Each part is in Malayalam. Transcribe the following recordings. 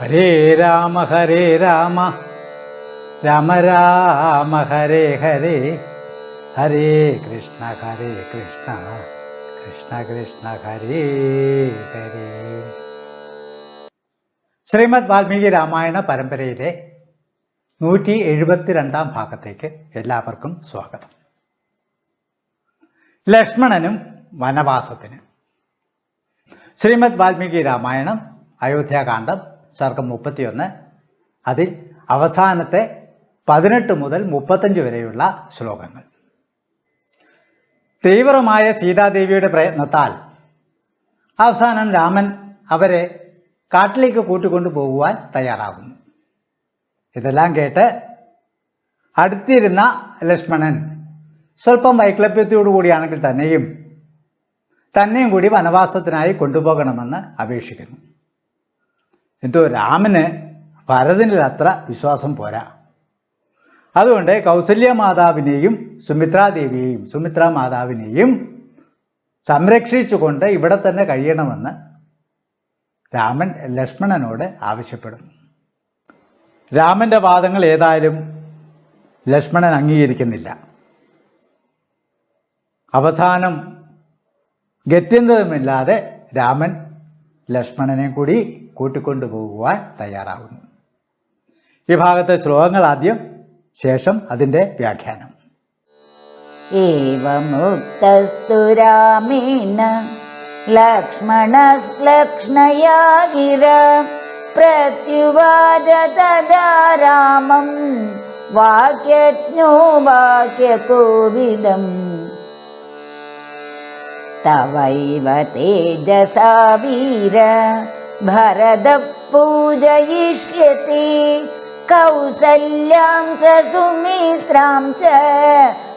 ഹരേ രാമ ഹരേ രാമ. രാമ രാമ ഹരേ ഹരേ. ഹരേ കൃഷ്ണ ഹരേ കൃഷ്ണ. കൃഷ്ണ കൃഷ്ണ ഹരേ ഹരേ. ശ്രീമദ് വാൽമീകി രാമായണ പരമ്പരയിലെ നൂറ്റി എഴുപത്തിരണ്ടാം ഭാഗത്തേക്ക് എല്ലാവർക്കും സ്വാഗതം. ലക്ഷ്മണനും വനവാസത്തിന്. ശ്രീമദ് വാൽമീകി രാമായണം അയോധ്യാകാന്ഡം സർഗം മുപ്പത്തിയൊന്ന്. അതിൽ അവസാനത്തെ പതിനെട്ട് മുതൽ മുപ്പത്തഞ്ച് വരെയുള്ള ശ്ലോകങ്ങൾ. തീവ്രമായ സീതാദേവിയുടെ പ്രയത്നത്താൽ അവസാനം രാമൻ അവരെ കാട്ടിലേക്ക് കൂട്ടിക്കൊണ്ടു പോകുവാൻ തയ്യാറാകുന്നു. ഇതെല്ലാം കേട്ട് അടുത്തിരുന്ന ലക്ഷ്മണൻ സ്വല്പം വൈക്ലഭ്യത്തോടു കൂടിയാണെങ്കിൽ തന്നെയും തന്നെയും കൂടി വനവാസത്തിനായി കൊണ്ടുപോകണമെന്ന് അപേക്ഷിക്കുന്നു. എന്തോ രാമന് ഭരതനിൽ അത്ര വിശ്വാസം പോരാ. അതുകൊണ്ട് കൗസല്യ മാതാവിനെയും സുമിത്രാദേവിയെയും സുമിത്ര മാതാവിനെയും സംരക്ഷിച്ചുകൊണ്ട് ഇവിടെ തന്നെ കഴിയണമെന്ന് രാമൻ ലക്ഷ്മണനോട് ആവശ്യപ്പെടുന്നു. രാമന്റെ വാദങ്ങൾ ഏതായാലും ലക്ഷ്മണൻ അംഗീകരിക്കുന്നില്ല. അവസാനം ഗത്യന്തരമില്ലാതെ രാമൻ ലക്ഷ്മണനെ കൂടി കൂട്ടിക്കൊണ്ടുപോകുവാൻ തയ്യാറാവുന്നു. ഈ ഭാഗത്തെ ശ്ലോകങ്ങൾ ആദ്യം ശേഷം അതിന്റെ വ്യാഖ്യാനം. ഏവമുക്തസ്തു രാമേണ ലക്ഷ്മണസ്ലക്ഷ്ണയാ വീര भरतः पूजयिष्यति कौसल्यां च सुमित्रां च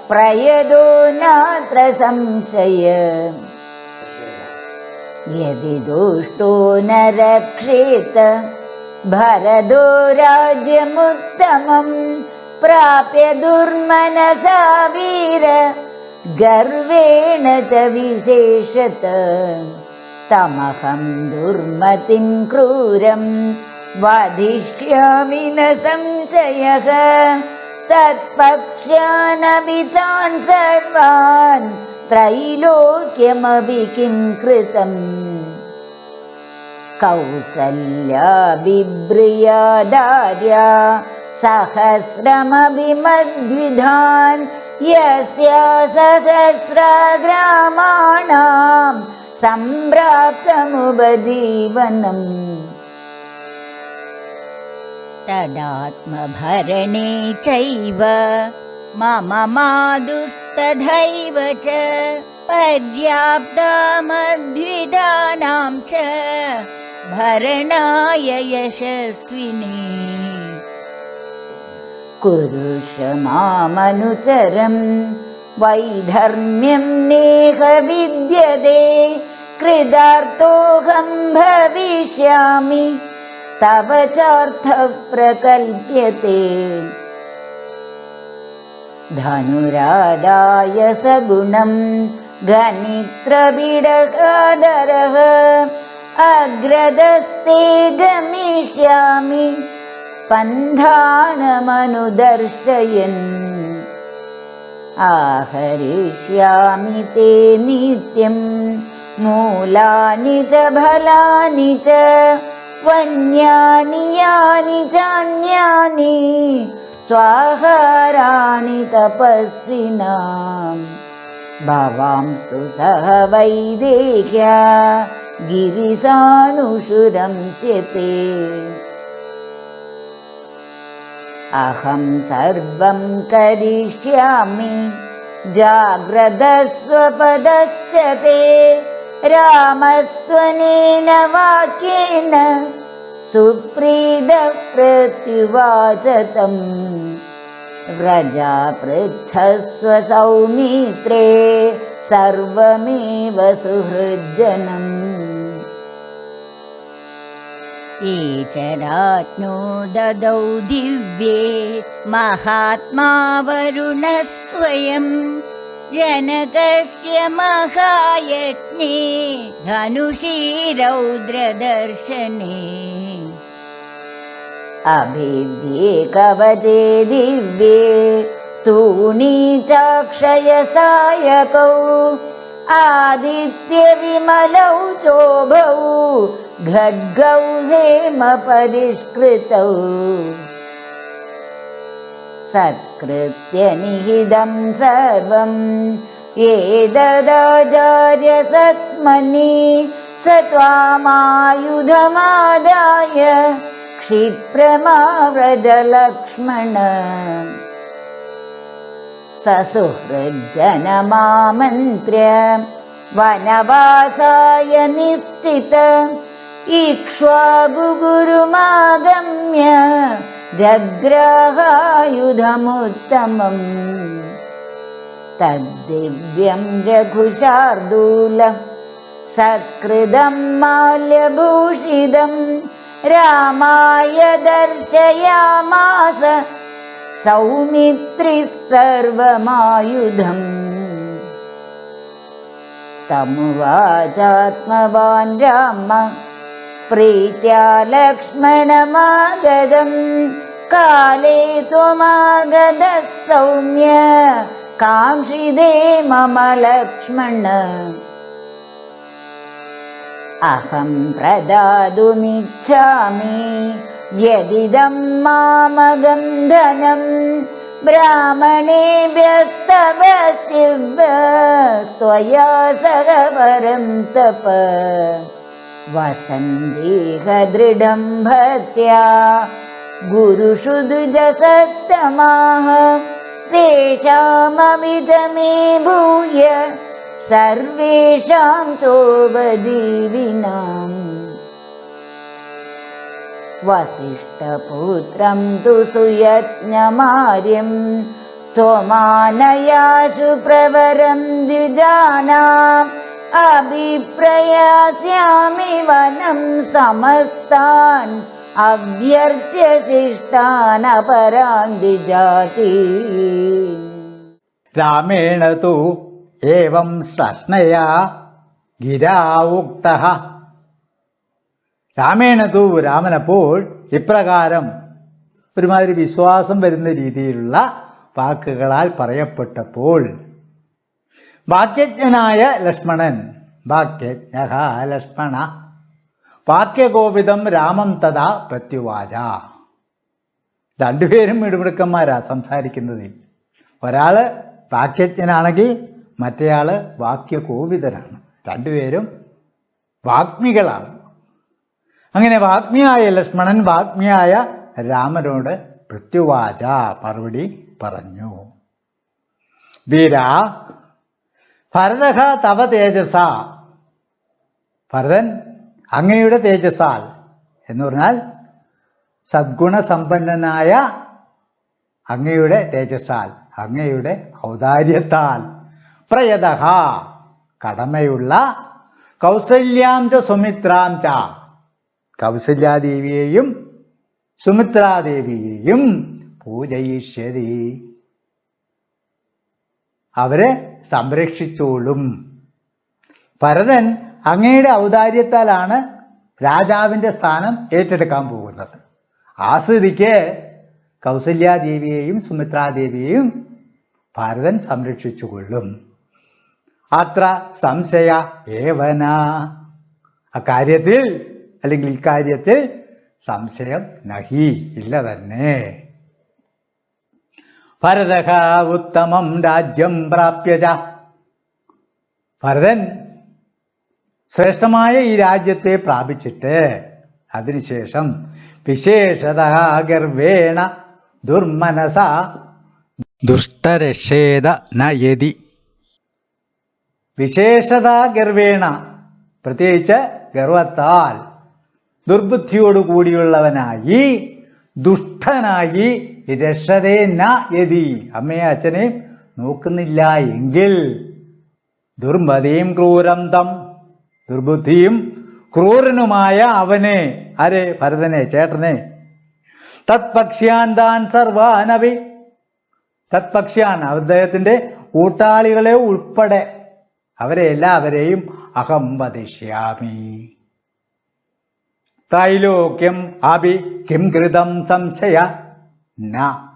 प्रयदो नात्र संशय। यदि दुष्टो न रक्षेत भरदो राज्यमुत्तमम् प्राप्य दुर्मनसा वीर गर्वेण च विशेषत तमहं दुर्मतिं क्रूरं वधिष्यामि न संशयः। तत्पक्ष्यानवितान् सर्वान् त्रैलोक्यमपि किं कृतम्? कौसल्या बिभ्रिया दार्या सहस्रमभिमद्विधान् यस्या सहस्रग्रामाणां सम्प्राप्तमुपजीवनम् तदात्मभरणे चैव मम मादुस्तथैव च पर्याप्तमद्विधानां च भरणाय यशस्विने। कुरुष मामनुचरं वैधर्म्यं नेह विद्यते कृदार्थोऽहं भविष्यामि तव चार्थः प्रकल्प्यते धनुरादाय सगुणं घनित्रबिडकादरः अग्रदस्ते गमिष्यामि। पन्थानमनुदर्शयन् आहरिष्यामि ते नित्यं मूलानि च फलानि च वन्यानि यानि चान्यानि स्वाहाराणि तपस्विनाम् भवांस्तु सह वैदेह्या गिरिसानुषुरंस्यते अहं सर्वं करिष्यामि जाग्रदस्वपदश्च ते रामस्त्वनेन वाक्येन सुप्रीदः प्रत्युवाच तम् व्रजा पृच्छस्व सौमित्रे सर्वमेव सुहृज्जनम्। ये च राज्ञो ददौ दिव्ये महात्मा वरुणः स्वयं जनकस्य महायज्ञे धनुषी रौद्रदर्शने। अभिद्ये कवचे दिव्ये तूणी चाक्षयसायकौ आदित्यविमलौ चोभौ खड्गौ हेमपरिष्कृतौ सत्कृत्य निहितं सर्वं एतदाचार्यसत्मनि स त्वामायुधमादाय क्षिप्रमाव्रजलक्ष्मण। ससुहृज्जनमामन्त्र्य वनवासाय निश्चित इक्ष्वागुगुरुमागम्य जग्राहायुधमुत्तमम्। तद्दिव्यं रघुशार्दूलं सत्कृदं माल्यभूषितं रामाय दर्शयामास सौमित्रिस्तर्वमायुधम्। तमुवाचात्मवान् राम प्रीत्या लक्ष्मणमागदम्। काले त्वमागतः सौम्य काङ्क्षिदे मम लक्ष्मण। अहं प्रदातुमिच्छामि। यदिदं मामगं धनं। ब्राह्मणेभ्यस्तवस्तिव्य त्वया सह परं तप वसन्देह दृढं भक्त्या गुरुषु द्विजसत्तमाः तेषाममिदमे भूय सर्वेषां चोपजीविनाम् वसिष्ठपुत्रं तु सुयज्ञमार्यं त्वमानयाशु प्रवरं द्विजानाम् अभिप्रयास्यामि वनं समस्तान् अभ्यर्च्य शिष्टान् अपरान् द्विजाति രാമേണ തു ഏവം സ്ലഷ്ണയാ ഗിരാ ഉക്ത രാമേണ തു രാമനപ്പോൾ ഇപ്രകാരം ഒരുമാതിരി വിശ്വാസം വരുന്ന രീതിയിലുള്ള വാക്കുകളാൽ പറയപ്പെട്ടപ്പോൾ വാക്യജ്ഞനായ ലക്ഷ്മണൻ. വാക്യജ്ഞ ലക്ഷ്മണ. വാക്യഗോപിതം രാമം തഥാ പ്രത്യുവാച. രണ്ടുപേരും ഇടുമിടുക്കന്മാരാ സംസാരിക്കുന്നതിൽ. ഒരാൾ വാക്യജ്ഞനാണെങ്കിൽ മറ്റേയാൾ വാക്യകോവിതനാണ് രണ്ടുപേരും വാഗ്മികളാണ്. അങ്ങനെ വാഗ്മിയായ ലക്ഷ്മണൻ വാഗ്മിയായ രാമനോട് പ്രത്യുവാച മറുപടി പറഞ്ഞു. വീര ഭരതഃ തവ തേജസ. ഭരതൻ അങ്ങയുടെ തേജസാൽ എന്ന് പറഞ്ഞാൽ സദ്ഗുണസമ്പന്നനായ അങ്ങയുടെ തേജസ്സാൽ അങ്ങയുടെ ഔദാര്യത്താൽ. പ്രയത കടമയുള്ള കൗസല്യാം ച സുമിത്രാം ച. കൗസല്യാദേവിയെയും സുമിത്രാദേവിയെയും പൂജയിഷ്യതി. അവരെ സംരക്ഷിച്ചോളും. ഭരതൻ അങ്ങയുടെ ഔദാര്യത്താലാണ് രാജാവിന്റെ സ്ഥാനം ഏറ്റെടുക്കാൻ പോകുന്നത്. ആ സ്ഥിതിക്ക് കൗസല്യാദേവിയെയും സുമിത്രാദേവിയെയും ഭാരതൻ സംരക്ഷിച്ചുകൊള്ളും. അത്ര സംശയ ഏവന. അക്കാര്യത്തിൽ അല്ലെങ്കിൽ ഇക്കാര്യത്തിൽ സംശയം നഹി ഇല്ല തന്നെ. ഭരതഃ ഉത്തമം രാജ്യം പ്രാപ്യജ ഭരതൻ ശ്രേഷ്ഠമായ ഈ രാജ്യത്തെ പ്രാപിച്ചിട്ട് അതിനുശേഷം വിശേഷത ഗർവേണ ദുർമനസ. ദുഷ്ടരക്ഷേത നയതി വിശേഷത ഗർവേണ പ്രത്യേകിച്ച് ഗർവത്താൽ ദുർബുദ്ധിയോടുകൂടിയുള്ളവനായി ദുഷ്ടനായി രക്ഷതേ ന യതി. അമ്മയെ അച്ഛനെ നോക്കുന്നില്ല എങ്കിൽ ദുർമതിയും ക്രൂരം തം ദുർബുദ്ധിയും ക്രൂരനുമായ അവനെ ആരെ? ഭരതനെ ചേട്ടനെ. തത്പക്ഷ്യാൻ താൻ സർവാനവി. തത്പക്ഷ്യാൻ അദ്ദേഹത്തിന്റെ കൂട്ടാളികളെ ഉൾപ്പെടെ അവരെ എല്ലാവരെയും അഹം വധിഷ്യാമി. ത്രൈലോക്യം അഭി കിം കൃതം സംശയ. ന.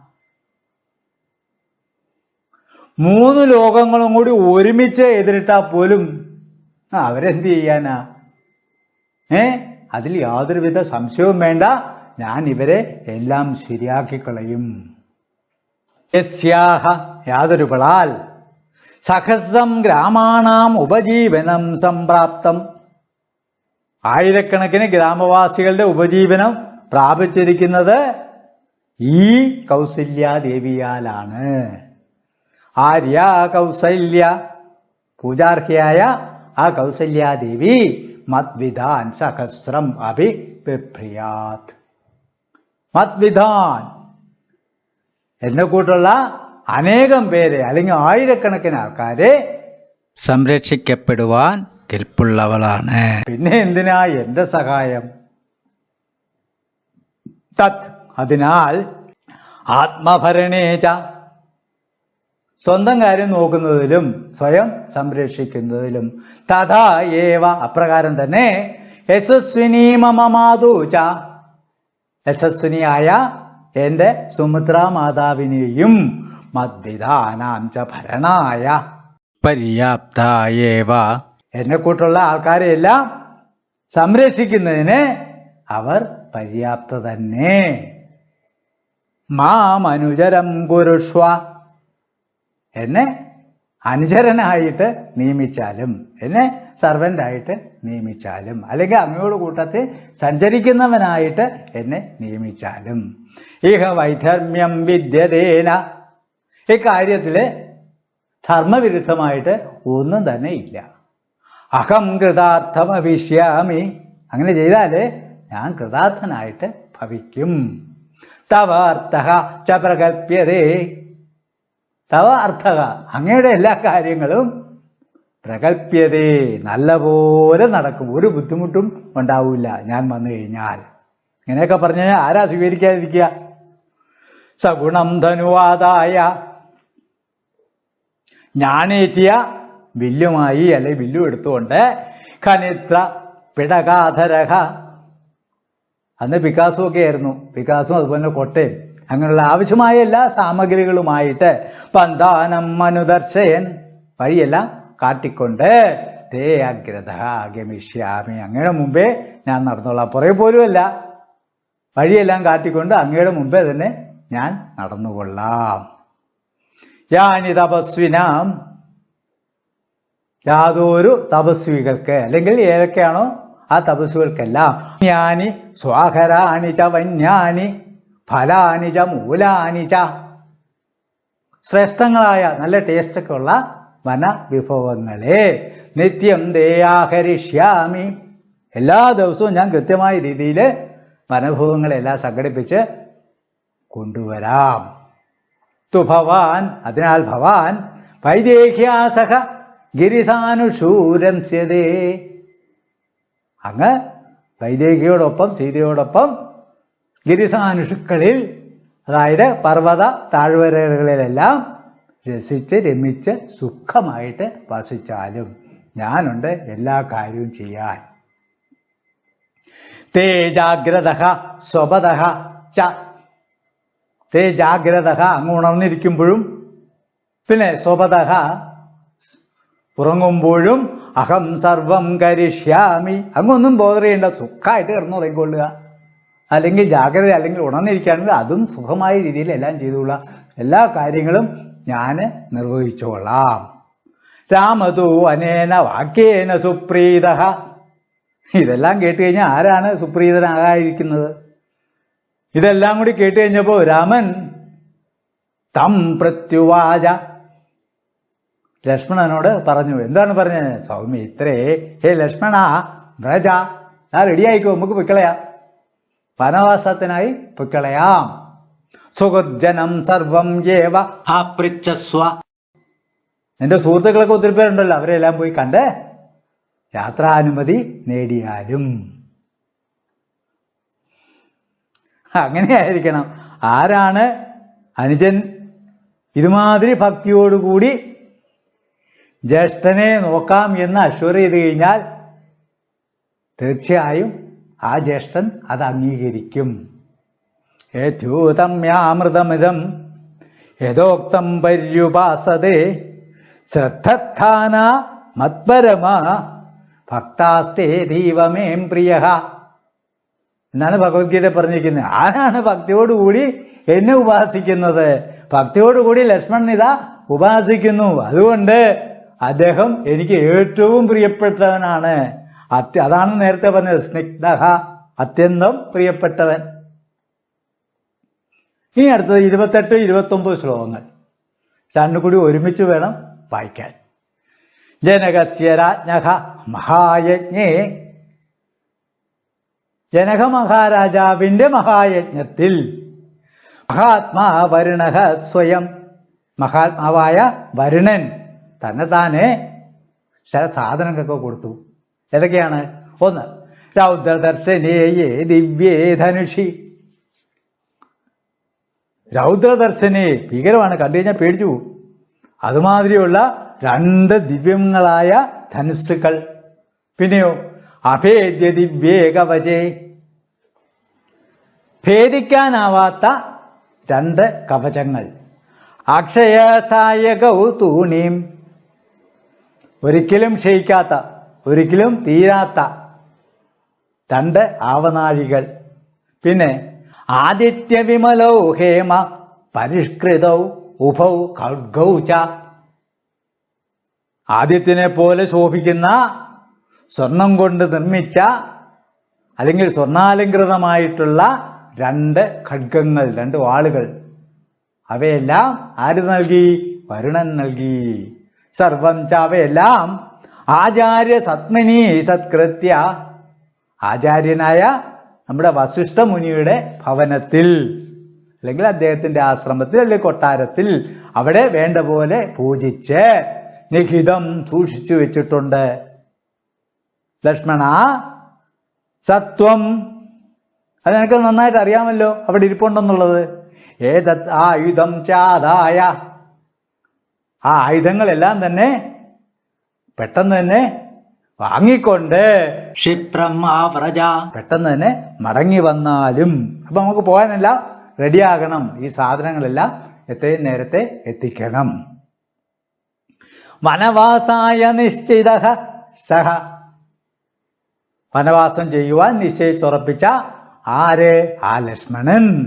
മൂന്ന് ലോകങ്ങളും കൂടി ഒരുമിച്ച് എതിരിട്ടാൽ പോലും അവരെന്ത് ചെയ്യാനാ ഏ? അതിൽ യാതൊരുവിധ സംശയവും വേണ്ട. ഞാൻ ഇവരെ എല്ലാം ശരിയാക്കി കളയും. യസ്യാഹ യാതൊരു സഹസം ഗ്രാമാണാം ഉപജീവനം സംപ്രാപ്തം. ആയിരക്കണക്കിന് ഗ്രാമവാസികളുടെ ഉപജീവനം പ്രാപിച്ചിരിക്കുന്നത് ഈ കൗസല്യാദേവിയാലാണ് ആര്യ കൗസല്യ. പൂജാർഹയായ ആ കൗസല്യാദേവി മദ്വിധാൻ സഹസ്രം അഭി ബിഭ്രിയാത് മദ്വിധാൻ. എന്നെ കൂട്ടുള്ള അനേകം പേരെ അല്ലെങ്കിൽ ആയിരക്കണക്കിന് ആൾക്കാരെ സംരക്ഷിക്കപ്പെടുവാൻ കെൽപ്പുള്ളവളാണ്. പിന്നെ എന്തിനാ എന്റെ സഹായം? തത് അതിനാൽ ആത്മഭരണേച സ്വന്തം കാര്യം നോക്കുന്നതിലും സ്വയം സംരക്ഷിക്കുന്നതിലും. തഥാ ഏവ അപ്രകാരം തന്നെ യശസ്വിനി മമ യശസ്വിനിയായ എന്റെ സുമിത്ര മാതാവിനെയും മദ്വിധാനാം ച ഭരണായ. പര്യാപ്തായേവ എന്നെ കൂട്ടുള്ള ആൾക്കാരെയെല്ലാം സംരക്ഷിക്കുന്നതിന് അവർ പര്യാപ്ത തന്നെ മാമനുചരം കുരുഷ്വ എന്നെ അനുചരനായിട്ട് നിയമിച്ചാലും എന്നെ സർവന്റായിട്ട് നിയമിച്ചാലും അല്ലെങ്കിൽ അമ്മയോട് കൂട്ടത്തിൽ സഞ്ചരിക്കുന്നവനായിട്ട് എന്നെ നിയമിച്ചാലും. ഇഹ വൈധർമ്മ്യം വിദ്യതേന. ഇക്കാര്യത്തിൽ ധർമ്മവിരുദ്ധമായിട്ട് ഒന്നും തന്നെ ഇല്ല. അഹം കൃതാർത്ഥമഭിഷ്യാമി. അങ്ങനെ ചെയ്താൽ ഞാൻ കൃതാർത്ഥനായിട്ട് ഭവിക്കും. തവ അർത്ഥ ച പ്രകല്പ്യതേ. തവ അങ്ങയുടെ എല്ലാ കാര്യങ്ങളും പ്രകല്പ്യതേ. നല്ലപോലെ നടക്കും. ഒരു ബുദ്ധിമുട്ടും ഉണ്ടാവില്ല. ഞാൻ വന്നു കഴിഞ്ഞാൽ. ഇങ്ങനെയൊക്കെ പറഞ്ഞു കഴിഞ്ഞാൽ ആരാ സ്വീകരിക്കാതിരിക്കുക? സഗുണം ധനുവാദായ ഞാനേറ്റിയ വില്ലുമായി അല്ലെ വില്ലു എടുത്തുകൊണ്ട് ഖനിത്ര പിടകാധരഹ അന്ന് പിക്കാസും ഒക്കെ ആയിരുന്നു. പിക്കാസും അതുപോലെ കൊട്ടയും. അങ്ങനെയുള്ള ആവശ്യമായ എല്ലാ സാമഗ്രികളുമായിട്ട് പന്താനം മനുദർശയൻ വഴിയെല്ലാം കാട്ടിക്കൊണ്ട് തേ അഗ്രത ഗമിഷ്യാമി അങ്ങയുടെ മുമ്പേ ഞാൻ നടന്നോളാം. പുറകെ പോലുമല്ല. വഴിയെല്ലാം കാട്ടിക്കൊണ്ട് അങ്ങയുടെ മുമ്പേ തന്നെ ഞാൻ നടന്നുകൊള്ളാം. യാനി തപസ്വിനാം. യാതൊരു തപസ്വികൾക്ക് അല്ലെങ്കിൽ ഏതൊക്കെയാണോ ആ തപസ്സുകൾക്കെല്ലാം ജ്ഞാനി സ്വാഹരാണി ച വന്യാനി ഫലാനി ച മൂലാനി ച. ശ്രേഷ്ഠങ്ങളായ നല്ല ടേസ്റ്റൊക്കെ ഉള്ള വന വിഭവങ്ങളെ നിത്യം ദേയാഹരിഷ്യാമി. എല്ലാ ദിവസവും ഞാൻ കൃത്യമായ രീതിയിൽ വനഭവങ്ങളെല്ലാം സംഘടിപ്പിച്ച് കൊണ്ടുവരാം. തു ഭവാൻ അതിനാൽ ഭവാൻ വൈദേഹ്യാസഹ ഗിരിസാനുശൂരം സ്യതേ അങ്ങ് വൈദേഹിയോടൊപ്പം സീതയോടൊപ്പം ഗിരിസാനുഷുക്കളിൽ അതായത് പർവത താഴ്വരകളിലെല്ലാം രസിച്ച് രമിച്ച് സുഖമായിട്ട് വസിച്ചാലും ഞാനുണ്ട് എല്ലാ കാര്യവും ചെയ്യാൻ. തേ ജാഗ്രത സ്വപത ച. തേ അങ്ങ് ഉണർന്നിരിക്കുമ്പോഴും പിന്നെ സ്വപത ഉറങ്ങുമ്പോഴും അഹം സർവം കരിഷ്യാമി. അങ്ങൊന്നും ബോധർ ചെയ്യേണ്ട സുഖമായിട്ട് കിടന്നുറങ്ങിക്കൊള്ളുക. അല്ലെങ്കിൽ ജാഗ്രത അല്ലെങ്കിൽ ഉണർന്നിരിക്കുകയാണെങ്കിൽ അതും സുഖമായ രീതിയിൽ എല്ലാം ചെയ്തുകൊള്ളുക. എല്ലാ കാര്യങ്ങളും ഞാൻ നിർവഹിച്ചോളാം. രാമതു അനേന വാക്യേന സുപ്രീത. ഇതെല്ലാം കേട്ട് കഴിഞ്ഞാൽ ആരാണ് സുപ്രീതനാകാതിരിക്കുന്നത്? ഇതെല്ലാം കൂടി കേട്ട് കഴിഞ്ഞപ്പോൾ രാമൻ തം പ്രത്യുവാച ലക്ഷ്മണനോട് പറഞ്ഞു എന്താണ് പറഞ്ഞത്? സൗമ്യ ഇത്രേ. ഹേ ലക്ഷ്മണ വ്രജ. ഞാൻ റെഡിയായിക്കോ നമുക്ക് പൊയ്ക്കളയാം. വനവാസത്തിനായി പൊയ്ക്കളയാം. സുഹൃജനം സർവം ഏവ ആപൃച്ഛസ്വ എന്റെ സുഹൃത്തുക്കളൊക്കെ ഒത്തിരി പേരുണ്ടല്ലോ അവരെല്ലാം പോയി കണ്ട് യാത്രാനുമതി നേടിയാലും. അങ്ങനെയായിരിക്കണം. ആരാണ് അനുജൻ? ഇതുമാതിരി ഭക്തിയോടുകൂടി ജ്യേഷ്ഠനെ നോക്കാം എന്ന് അശ്വർ ചെയ്ത് കഴിഞ്ഞാൽ തീർച്ചയായും ആ ജ്യേഷ്ഠൻ അത് അംഗീകരിക്കും. യഥൂതമ്യാമൃതമിതം യഥോക്തം പര്യുപാസതേ ശ്രദ്ധാന മത്പരമ ഭക്താസ്തേ ദൈവമേം പ്രിയ. എന്നാണ് ഭഗവത്ഗീത പറഞ്ഞിരിക്കുന്നത്. ആരാണ് ഭക്തിയോടുകൂടി എന്നെ ഉപാസിക്കുന്നത്? ഭക്തിയോടുകൂടി ലക്ഷ്മണൻ ഉപാസിക്കുന്നു. അതുകൊണ്ട് അദ്ദേഹം എനിക്ക് ഏറ്റവും പ്രിയപ്പെട്ടവനാണ്. അത്യ അതാണ് നേരത്തെ പറഞ്ഞത് സ്നിഗ്ധ അത്യന്തം പ്രിയപ്പെട്ടവൻ. ഇനി അടുത്തത് ഇരുപത്തെട്ട് ഇരുപത്തൊമ്പത് ശ്ലോകങ്ങൾ. രണ്ടും കൂടി ഒരുമിച്ച് വേണം വായിക്കാൻ. ജനകസ്യ രാജ്ഞ മഹായജ്ഞേ. ജനക മഹാരാജാവിന്റെ മഹായജ്ഞത്തിൽ മഹാത്മാ വരുണ സ്വയം. മഹാത്മാവായ വരുണൻ. തന്നെ താനെ ചില സാധനങ്ങൾക്കൊക്കെ കൊടുത്തു. ഏതൊക്കെയാണ്? ഒന്ന് രൗദ്രദർശനേയേ ദിവ്യേ ധനുഷി. രൗദ്രദർശനെ ഭീകരമാണ് കണ്ടു കഴിഞ്ഞാൽ പേടിച്ചു പോകും. അതുമാതിരിയുള്ള രണ്ട് ദിവ്യങ്ങളായ ധനുസ്സുകൾ. പിന്നെയോ അഭേദ്യ ദിവ്യേകവചേ ഭേദിക്കാനാവാത്ത രണ്ട് കവചങ്ങൾ. അക്ഷയസായകൗ തൂണീം ഒരിക്കലും ക്ഷയിക്കാത്ത ഒരിക്കലും തീരാത്ത രണ്ട് ആവനാഴികൾ. പിന്നെ ആദിത്യ വിമലോ ഹേമ പരിഷ്കൃതൗ ഉഭൗ ഖഡ്ഗൗ ച. ആദിത്യനെ പോലെ ശോഭിക്കുന്ന സ്വർണം കൊണ്ട് നിർമ്മിച്ച അല്ലെങ്കിൽ സ്വർണാലങ്കൃതമായിട്ടുള്ള രണ്ട് ഖഡ്ഗങ്ങൾ രണ്ട് വാളുകൾ. അവയെല്ലാം ആര് നൽകി? വരുണൻ നൽകി. സർവം ചാവയെല്ലാം ആചാര്യ സത്മനി സത്കൃത്യ. ആചാര്യനായ നമ്മുടെ വസിഷ്ഠ മുനിയുടെ ഭവനത്തിൽ അല്ലെങ്കിൽ അദ്ദേഹത്തിന്റെ ആശ്രമത്തിൽ അല്ലെങ്കിൽ കൊട്ടാരത്തിൽ അവിടെ വേണ്ട പോലെ പൂജിച്ച് നിഹിതം സൂക്ഷിച്ചു വെച്ചിട്ടുണ്ട്. ലക്ഷ്മണ സത്വം. അത് നിനക്ക് നന്നായിട്ട് അറിയാമല്ലോ അവിടെ ഇരിപ്പുണ്ടെന്നുള്ളത്. ഏതത് ആയുധം ചാതായ. ആ ആയുധങ്ങളെല്ലാം തന്നെ പെട്ടെന്ന് തന്നെ വാങ്ങിക്കൊണ്ട് ക്ഷിപ്രം ആ വ്രജ. പെട്ടെന്ന് തന്നെ മടങ്ങി വന്നാലും അപ്പൊ നമുക്ക് പോകാനെല്ലാം റെഡിയാകണം. ഈ സാധനങ്ങളെല്ലാം എത്രയും നേരത്തെ എത്തിക്കണം. വനവാസായ നിശ്ചിത സഹ. വനവാസം ചെയ്യുവാൻ നിശ്ചയിച്ചുറപ്പിച്ച ആര്? ആ ലക്ഷ്മണൻ.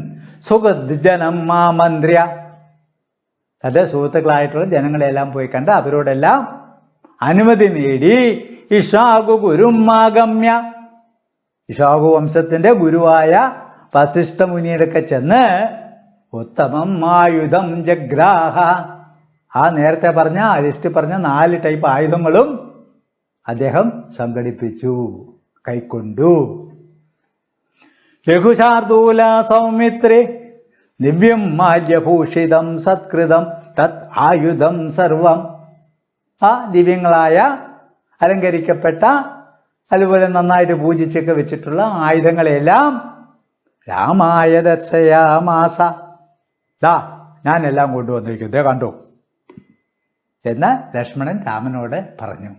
സുഹൃദ്ജനം മാമന്ത്ര്യ. തന്റെ സുഹൃത്തുക്കളായിട്ടുള്ള ജനങ്ങളെല്ലാം പോയി കണ്ട് അവരോടെല്ലാം അനുമതി നേടി. ഇഷാഗു ഗുരുമാഗമ്യ. ഇഷാഗു വംശത്തിന്റെ ഗുരുവായ വസിഷ്ഠ മുനിയെടുക്കെ ചെന്ന് ഉത്തമം ആയുധം ജഗ്രാഹ. ആ നേരത്തെ പറഞ്ഞ ആ ലിസ്റ്റ് പറഞ്ഞ നാല് ടൈപ്പ് ആയുധങ്ങളും അദ്ദേഹം സംഘടിപ്പിച്ചു കൈക്കൊണ്ടു. രഘുശാർദൂല സൗമിത്രേ. ദിവ്യം മാല്യഭൂഷിതം സത്കൃതം തത് ആയുധം സർവം. ആ ദിവ്യങ്ങളായ അലങ്കരിക്കപ്പെട്ട അതുപോലെ നന്നായിട്ട് പൂജിച്ചൊക്കെ വെച്ചിട്ടുള്ള ആയുധങ്ങളെല്ലാം രാമായ ദർശയാമാസ ദാ ഞാനെല്ലാം കൊണ്ടുവന്നിരിക്കും ദേ കണ്ടു? എന്ന് ലക്ഷ്മണൻ രാമനോട് പറഞ്ഞു.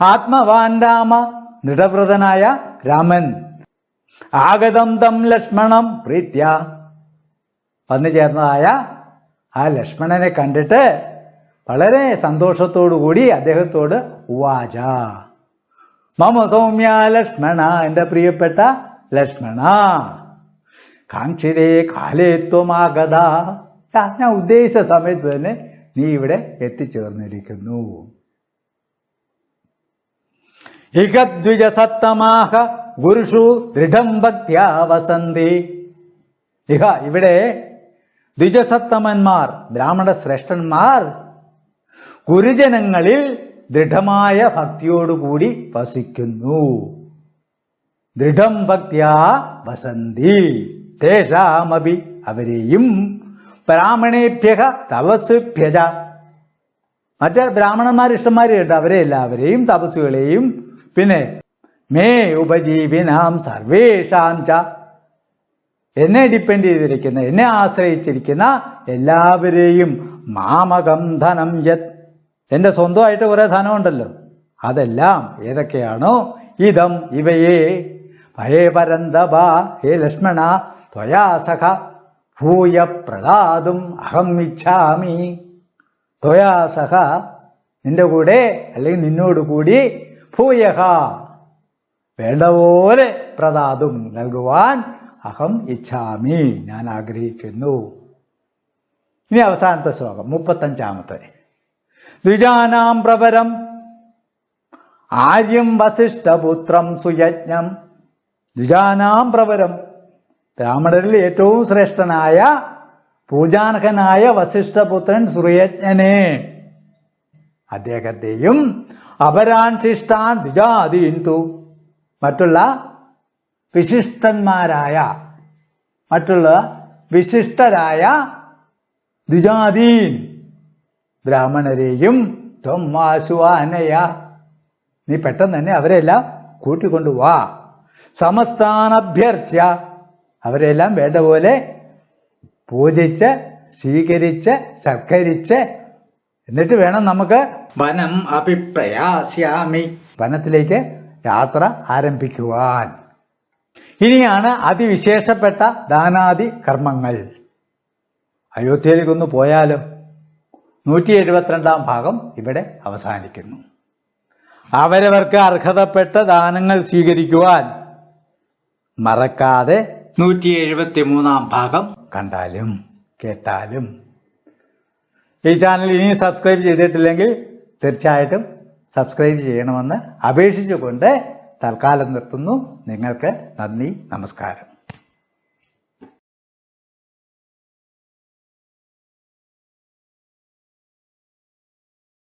ആത്മവാൻ രാമ ദൃഢവ്രതനായ രാമൻ. ആഗതം തം ലക്ഷ്മണം പ്രീത്യ. വന്നു ചേർന്നതായ ആ ലക്ഷ്മണനെ കണ്ടിട്ട് വളരെ സന്തോഷത്തോടുകൂടി അദ്ദേഹത്തോട് വാച മമ സൗമ്യ ലക്ഷ്മണ എന്റെ പ്രിയപ്പെട്ട ലക്ഷ്മണ. കാക്ഷിതേ കാലേ ത്വമാഗത. ദാ, ഞാൻ ഉദ്ദേശിച്ച സമയത്ത് തന്നെ നീ ഇവിടെ എത്തിച്ചേർന്നിരിക്കുന്നു. ഇഹദ്വിജസത്തമാഹ ഗുരുഷു ദൃഢം ഭക്ത്യാ വസന്തി ഇഹ ഇവിടെ ദ്വിജസത്തമന്മാർ ബ്രാഹ്മണ ശ്രേഷ്ഠന്മാർ ഗുരുജനങ്ങളിൽ ദൃഢമായ ഭക്തിയോടുകൂടി വസിക്കുന്നു. ദൃഢം ഭക്തിയാ വസന്തി തേഷാമപി അവരെയും ബ്രാഹ്മണേഭ്യ തപസ്സുഭ്യജ. മറ്റേ ബ്രാഹ്മണന്മാർ ഇഷ്ടന്മാർ കേട്ടോ അവരെ എല്ലാവരെയും തപസ്സുകളെയും. പിന്നെ മേ ഉപജീവിനാം സർവേഷാം ച എന്നെ ഡിപ്പെൻഡ് ചെയ്തിരിക്കുന്ന എന്നെ ആശ്രയിച്ചിരിക്കുന്ന എല്ലാവരെയും മാമകം ധനം യത്. എന്റെ സ്വന്തമായിട്ട് കുറെ ധനമുണ്ടല്ലോ. അതെല്ലാം ഏതൊക്കെയാണോ? ഇതം ഇവയെ. ഭയേ ഹേ ലക്ഷ്മണ ത്വയാ സഖ. ഭൂയ പ്രദാതും അഹം ഇച്ഛാമി. ത്വയാ സഖ നിന്റെ കൂടെ അല്ലെങ്കിൽ നിന്നോട് കൂടി ഭൂയഹ. വേണ്ട പോലെ പ്രദാതും നൽകുവാൻ അഹം ഇച്ഛാമി ഞാൻ ആഗ്രഹിക്കുന്നു. ഇനി അവസാനത്തെ ശ്ലോകം മുപ്പത്തഞ്ചാമത്തെ. ദ്വിജാനാം പ്രവരം ആര്യം വസിഷ്ഠപുത്രം സുയജ്ഞം. ദ്വിജാനാം പ്രവരം ബ്രാഹ്മണരിൽ ഏറ്റവും ശ്രേഷ്ഠനായ പൂജാനകനായ വസിഷ്ഠപുത്രൻ സുയജ്ഞനെ. അദ്ദേഹത്തെയും അപരാൻ ശിഷ്ടാൻ ദ്വിജാതീന്തു. മറ്റുള്ള വിശിഷ്ടന്മാരായ മറ്റുള്ള വിശിഷ്ടരായ ദ്വിജാതീൻ. ബ്രാഹ്മണരെയും ത്വം വാസുവാനയ നീ പെട്ടെന്ന് തന്നെ അവരെല്ലാം കൂട്ടിക്കൊണ്ടു വാ. സമസ്ഥാനഭ്യർച്ച അവരെല്ലാം വേണ്ട പോലെ പൂജിച്ച് സ്വീകരിച്ച് സൽക്കരിച്ച് എന്നിട്ട് വേണം നമുക്ക് വനം അഭിപ്രയാസ്യാമി. വനത്തിലേക്ക് യാത്ര ആരംഭിക്കുവാൻ. ഇനിയാണ് അതിവിശേഷപ്പെട്ട ദാനാദി കർമ്മങ്ങൾ. അയോധ്യയിലേക്കൊന്ന് പോയാലോ? നൂറ്റി എഴുപത്തിരണ്ടാം ഭാഗം ഇവിടെ അവസാനിക്കുന്നു. അവരവർക്ക് അർഹതപ്പെട്ട ദാനങ്ങൾ സ്വീകരിക്കുവാൻ മറക്കാതെ നൂറ്റി എഴുപത്തി മൂന്നാം ഭാഗം കണ്ടാലും കേട്ടാലും. ഈ ചാനൽ ഇനിയും സബ്സ്ക്രൈബ് ചെയ്തിട്ടില്ലെങ്കിൽ തീർച്ചയായിട്ടും സബ്സ്ക്രൈബ് ചെയ്യണമെന്ന് അപേക്ഷിച്ചുകൊണ്ട് തൽക്കാലം നിർത്തുന്നു. നിങ്ങൾക്ക് നന്ദി നമസ്കാരം.